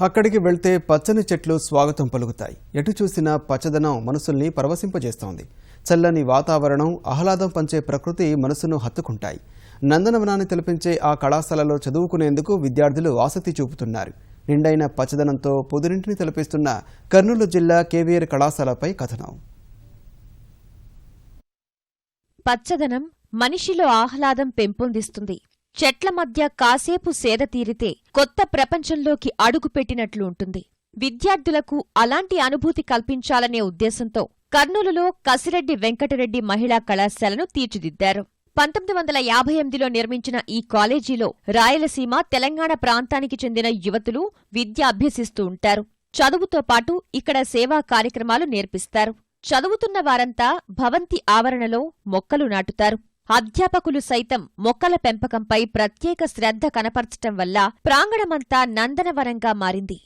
అక్కడికి వెళ్తే పచ్చని చెట్లు స్వాగతం పలుకుతాయి. ఎటు చూసినా పచ్చదనం మనసుల్ని పరవశింపజేస్తోంది. చల్లని వాతావరణం ఆహ్లాదం పంచే ప్రకృతి మనసును హత్తుకుంటాయి. నందనవనాన్ని తెలిపించే ఆ కళాశాలలో చదువుకునేందుకు విద్యార్థులు ఆసక్తి చూపుతున్నారు. నిండైన పచ్చదనంతో పొదురింటిని తలపిస్తున్న కర్నూలు జిల్లా కేవీఆర్ కళాశాలపై కథనం. పచ్చదనం మనిషిలో ఆహ్లాదం పెంపొందిస్తుంది. చెట్ల మధ్య కాసేపు సేద తీరితే కొత్త ప్రపంచంలోకి అడుగుపెట్టినట్లు ఉంటుంది. విద్యార్థులకు అలాంటి అనుభూతి కల్పించాలనే ఉద్దేశంతో కర్నూలులో కసిరెడ్డి వెంకటరెడ్డి మహిళా కళాశాలను తీర్చిదిద్దారు. పంతొమ్మిది వందల యాభై ఎనిమిదిలో నిర్మించిన ఈ కాలేజీలో రాయలసీమ తెలంగాణ ప్రాంతానికి చెందిన యువతులు విద్య అభ్యసిస్తూ ఉంటారు. చదువుతో పాటు ఇక్కడ సేవా కార్యక్రమాలు నేర్పిస్తారు. చదువుతున్న వారంతా భవంతి ఆవరణలో మొక్కలు నాటుతారు. అధ్యాపకులు సైతం మొక్కల పెంపకంపై ప్రత్యేక శ్రద్ధ కనపర్చటం వల్ల ప్రాంగణమంతా నందనవనంగా మారింది.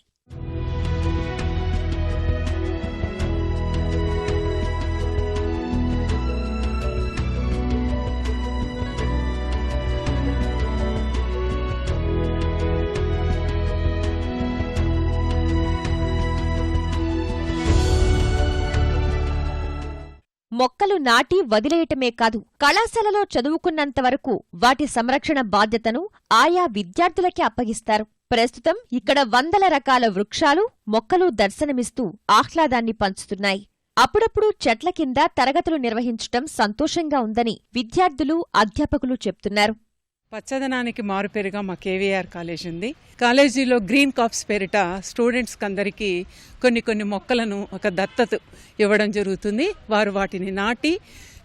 మొక్కలు నాటి వదిలేయటమే కాదు కళాశాలలో చదువుకున్నంతవరకు వాటి సంరక్షణ బాధ్యతను ఆయా విద్యార్థులకే అప్పగిస్తారు. ప్రస్తుతం ఇక్కడ వందల రకాల వృక్షాలు మొక్కలు దర్శనమిస్తూ ఆహ్లాదాన్ని పంచుతున్నాయి. అప్పుడప్పుడు చెట్ల కింద తరగతులు నిర్వహించటం సంతోషంగా ఉందని విద్యార్థులు అధ్యాపకులు చెప్తున్నారు. పచ్చదనానికి మారుపేరుగా మా కేవీఆర్ కాలేజ్ ఉంది. కాలేజీలో గ్రీన్ కాప్స్ పేరిట స్టూడెంట్స్కి అందరికీ కొన్ని కొన్ని మొక్కలను ఒక దత్తత ఇవ్వడం జరుగుతుంది. వారు వాటిని నాటి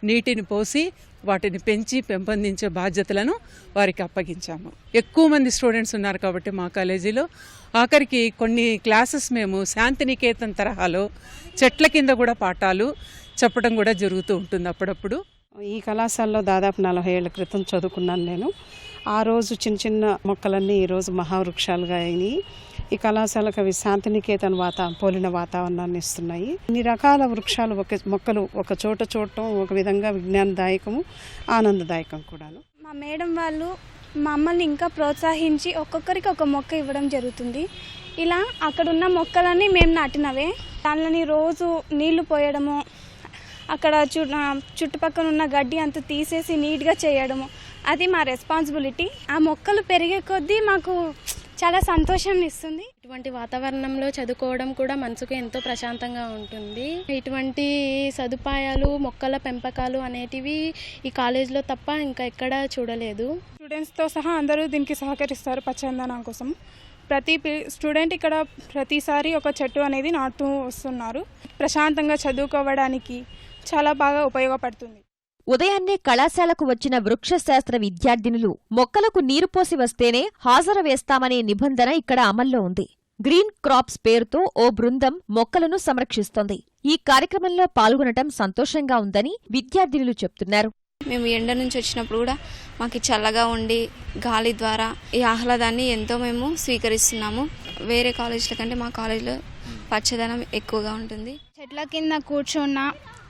నీటిని పోసి వాటిని పెంచి పెంపొందించే బాధ్యతలను వారికి అప్పగించాము. ఎక్కువ మంది స్టూడెంట్స్ ఉన్నారు కాబట్టి మా కాలేజీలో. ఆఖరికి కొన్ని క్లాసెస్ మేము శాంతినికేతన్ తరహాలో చెట్ల కింద కూడా పాఠాలు చెప్పడం కూడా జరుగుతూ ఉంటుంది అప్పుడప్పుడు. ఈ కళాశాలలో దాదాపు నలభై ఏళ్ళ క్రితం చదువుకున్నాను నేను. ఆ రోజు చిన్న చిన్న మొక్కలన్నీ ఈరోజు మహావృక్షాలుగా అయినాయి. ఈ కళాశాలకు అవి శాంతినికేతన్ వాత పోలిన వాతావరణాన్ని ఇస్తున్నాయి. ఇన్ని రకాల వృక్షాలు ఒక మొక్కలు ఒక చోట చూడటం ఒక విధంగా విజ్ఞానదాయకము ఆనందదాయకం కూడాను. మా మేడం వాళ్ళు మమ్మల్ని ఇంకా ప్రోత్సహించి ఒక్కొక్కరికి ఒక మొక్క ఇవ్వడం జరుగుతుంది. ఇలా అక్కడ ఉన్న మొక్కలన్నీ మేము నాటినవే. దానిని రోజు నీళ్ళు పోయడము అక్కడ చు చుట్టుపక్కల ఉన్న గడ్డి అంతా తీసేసి నీట్గా చేయడము. అది మా రెస్పాన్సిబిలిటీ ఆ మొక్కలు పెరిగే కొద్దీ మాకు చాలా సంతోషాన్ని ఇస్తుంది. ఇటువంటి వాతావరణంలో చదువుకోవడం కూడా మనసుకు ఎంతో ప్రశాంతంగా ఉంటుంది. ఇటువంటి సదుపాయాలు మొక్కల పెంపకాలు అనేటివి ఈ కాలేజీలో తప్ప ఇంకా ఎక్కడా చూడలేదు. స్టూడెంట్స్తో సహా అందరూ దీనికి సహకరిస్తారు పచ్చదనం కోసం. ప్రతి పి- స్టూడెంట్ ఇక్కడ ప్రతిసారి ఒక చెట్టు అనేది నాటుతూ వస్తున్నారు. ప్రశాంతంగా చదువుకోవడానికి చాలా బాగా ఉపయోగపడుతుంది. ఉదయాన్నే కళాశాలకు వచ్చిన వృక్షశాస్త్ర విద్యార్థినులు మొక్కలకు నీరు పోసి వస్తేనే హాజరు వేస్తామనే నిబంధన ఇక్కడ అమల్లో ఉంది. గ్రీన్ క్రాప్స్ పేరుతో ఓ బృందం మొక్కలను సంరక్షిస్తోంది. ఈ కార్యక్రమంలో పాల్గొనటం సంతోషంగా ఉందని విద్యార్థినులు చెప్తున్నారు. మేము ఎండ నుంచి వచ్చినప్పుడు కూడా మాకు చల్లగా ఉండి గాలి ద్వారా ఈ ఆహ్లాదాన్ని ఎంతో మేము స్వీకరిస్తున్నాము. వేరే కాలేజీల కంటే మా కాలేజీలో పచ్చదనం ఎక్కువగా ఉంటుంది. చెట్ల కింద కూర్చున్న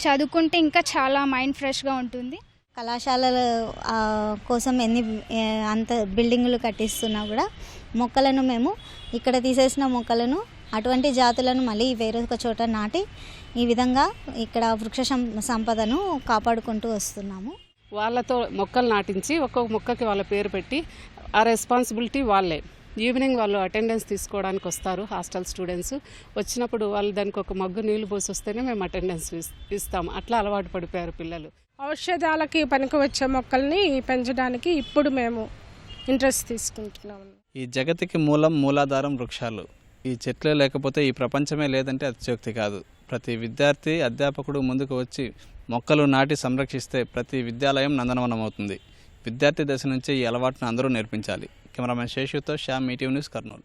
చదువుకుంటే ఇంకా చాలా మైండ్ ఫ్రెష్గా ఉంటుంది. కళాశాలల ఆ, కోసం ఎన్ని అంత బిల్డింగులు కట్టిస్తున్నా కూడా మొక్కలను మేము ఇక్కడ తీసేసిన మొక్కలను అటువంటి జాతులను మళ్ళీ వేరే ఒక చోట నాటి ఈ విధంగా ఇక్కడ వృక్ష సం- సంపదను కాపాడుకుంటూ వస్తున్నాము. వాళ్ళతో మొక్కలు నాటించి ఒక్కొక్క మొక్కకి వాళ్ళ పేరు పెట్టి ఆ రెస్పాన్సిబిలిటీ వాళ్ళే. ఈవినింగ్ వాళ్ళు అటెండెన్స్ తీసుకోవడానికి వస్తారు హాస్టల్ స్టూడెంట్స్. వచ్చినప్పుడు వాళ్ళు దానికి ఒక మగ్గు నీళ్ళు పోసి వస్తేనే మేము అటెండెన్స్ ఇస్తాము అట్లా అలవాటు పడిపోయారు పిల్లలు. ఔషధాలకి పనికి వచ్చే మొక్కల్ని పెంచడానికి ఇప్పుడు మేము ఇంట్రెస్ట్ తీసుకుంటున్నాము ఈ జగతికి మూలం మూలాధారం వృక్షాలు. ఈ చెట్లే లేకపోతే ఈ ప్రపంచమే లేదంటే అతిశయోక్తి కాదు. ప్రతి విద్యార్థి అధ్యాపకుడు ముందుకు వచ్చి మొక్కలు నాటి సంరక్షిస్తే ప్రతి విద్యాలయం నందనవనం అవుతుంది విద్యార్థి దశ నుంచే ఈ అలవాటును అందరూ నేర్పించాలి. కెమెరామెన్ శేషుతో శ్యామ్ మీటివ్ న్యూస్ కర్నూలు